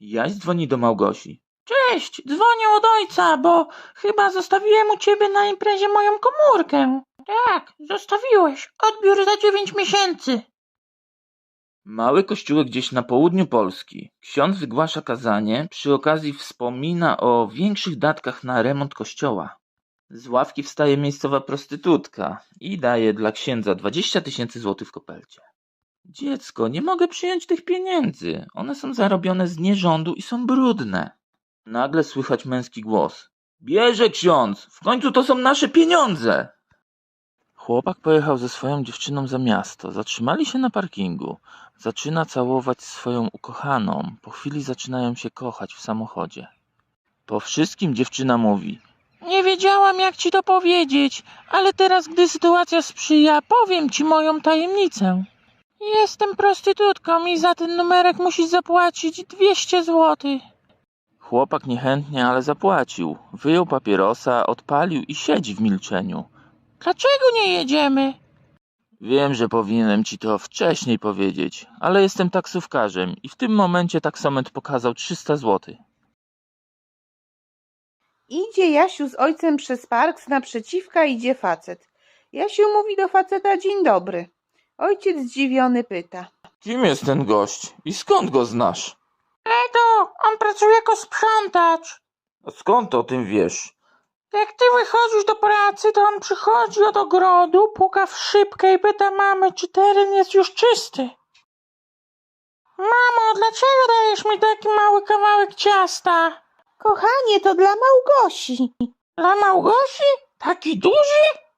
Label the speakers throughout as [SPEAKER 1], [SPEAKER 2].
[SPEAKER 1] Jaś dzwoni do Małgosi.
[SPEAKER 2] Cześć, dzwonię od ojca, bo chyba zostawiłem u ciebie na imprezie moją komórkę. Tak, zostawiłeś. Odbiór za dziewięć miesięcy.
[SPEAKER 1] Mały kościółek gdzieś na południu Polski. Ksiądz wygłasza kazanie, przy okazji wspomina o większych datkach na remont kościoła. Z ławki wstaje miejscowa prostytutka i daje dla księdza 20 tysięcy złotych w kopelcie. Dziecko, nie mogę przyjąć tych pieniędzy. One są zarobione z nierządu i są brudne. Nagle słychać męski głos. Bierze ksiądz! W końcu to są nasze pieniądze! Chłopak pojechał ze swoją dziewczyną za miasto. Zatrzymali się na parkingu. Zaczyna całować swoją ukochaną. Po chwili zaczynają się kochać w samochodzie. Po wszystkim dziewczyna mówi.
[SPEAKER 2] Nie wiedziałam, jak ci to powiedzieć, ale teraz, gdy sytuacja sprzyja, powiem ci moją tajemnicę. Jestem prostytutką i za ten numerek musisz zapłacić 200 złotych.
[SPEAKER 1] Chłopak niechętnie, ale zapłacił. Wyjął papierosa, odpalił i siedzi w milczeniu.
[SPEAKER 2] Dlaczego nie jedziemy?
[SPEAKER 1] Wiem, że powinienem ci to wcześniej powiedzieć, ale jestem taksówkarzem i w tym momencie taksometr pokazał 300 zł.
[SPEAKER 3] Idzie Jasiu z ojcem przez park, z naprzeciwka idzie facet. Jasiu mówi do faceta dzień dobry. Ojciec zdziwiony pyta.
[SPEAKER 1] Kim jest ten gość i skąd go znasz?
[SPEAKER 2] Edo, on pracuje jako sprzątacz.
[SPEAKER 1] A skąd o tym wiesz?
[SPEAKER 2] Jak ty wychodzisz do pracy, to on przychodzi od ogrodu, puka w szybkę i pyta mamy, czy teren jest już czysty. Mamo, dlaczego dajesz mi taki mały kawałek ciasta?
[SPEAKER 3] Kochanie, to dla Małgosi.
[SPEAKER 2] Dla Małgosi? Taki duży?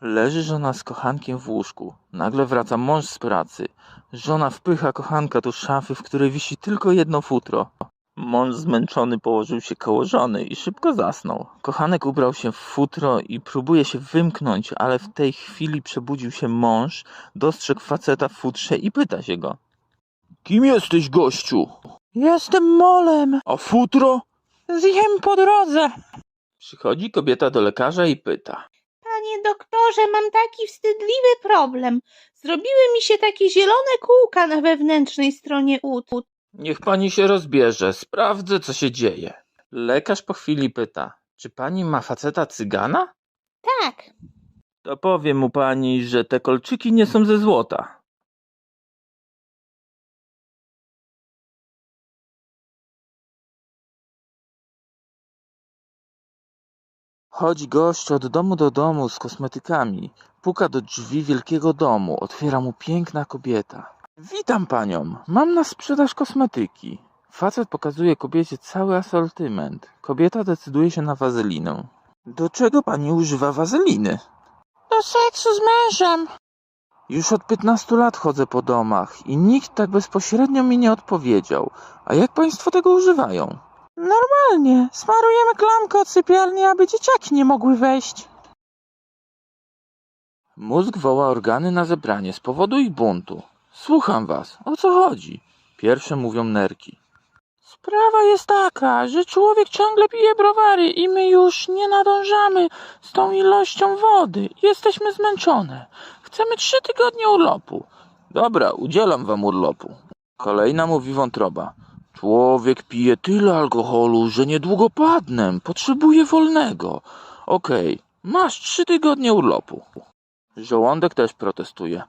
[SPEAKER 1] Leży żona z kochankiem w łóżku. Nagle wraca mąż z pracy. Żona wpycha kochanka do szafy, w której wisi tylko jedno futro. Mąż zmęczony położył się koło żony i szybko zasnął. Kochanek ubrał się w futro i próbuje się wymknąć, ale w tej chwili przebudził się mąż, dostrzegł faceta w futrze i pyta się go. Kim jesteś, gościu?
[SPEAKER 2] Jestem molem.
[SPEAKER 1] A futro?
[SPEAKER 2] Zjem po drodze.
[SPEAKER 1] Przychodzi kobieta do lekarza i pyta.
[SPEAKER 3] Panie doktorze, mam taki wstydliwy problem. Zrobiły mi się takie zielone kółka na wewnętrznej stronie ud.
[SPEAKER 1] Niech pani się rozbierze, sprawdzę, co się dzieje. Lekarz po chwili pyta, czy pani ma faceta cygana?
[SPEAKER 3] Tak.
[SPEAKER 1] To powie mu pani, że te kolczyki nie są ze złota. Chodzi gość od domu do domu z kosmetykami. Puka do drzwi wielkiego domu. Otwiera mu piękna kobieta. Witam panią. Mam na sprzedaż kosmetyki. Facet pokazuje kobiecie cały asortyment. Kobieta decyduje się na wazelinę. Do czego pani używa wazeliny?
[SPEAKER 2] Do seksu z mężem.
[SPEAKER 1] Już od 15 lat chodzę po domach i nikt tak bezpośrednio mi nie odpowiedział. A jak państwo tego używają?
[SPEAKER 2] Normalnie. Smarujemy klamkę od sypialni, aby dzieciaki nie mogły wejść.
[SPEAKER 1] Mózg woła organy na zebranie z powodu ich buntu. Słucham was. O co chodzi? Pierwsze mówią nerki.
[SPEAKER 2] Sprawa jest taka, że człowiek ciągle pije browary i my już nie nadążamy z tą ilością wody. Jesteśmy zmęczone. Chcemy trzy tygodnie urlopu.
[SPEAKER 1] Dobra, udzielam wam urlopu. Kolejna mówi wątroba. Człowiek pije tyle alkoholu, że niedługo padnę. Potrzebuję wolnego. Okej, masz trzy tygodnie urlopu. Żołądek też protestuje.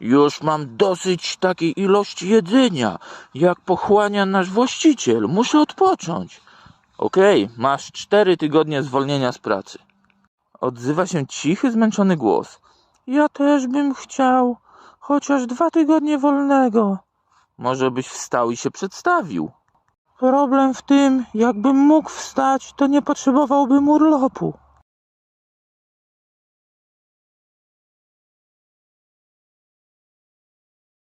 [SPEAKER 1] Już mam dosyć takiej ilości jedzenia, jak pochłania nasz właściciel. Muszę odpocząć. Okej, masz cztery tygodnie zwolnienia z pracy. Odzywa się cichy, zmęczony głos.
[SPEAKER 2] Ja też bym chciał, chociaż dwa tygodnie wolnego.
[SPEAKER 1] Może byś wstał i się przedstawił.
[SPEAKER 2] Problem w tym, jakbym mógł wstać, to nie potrzebowałbym urlopu.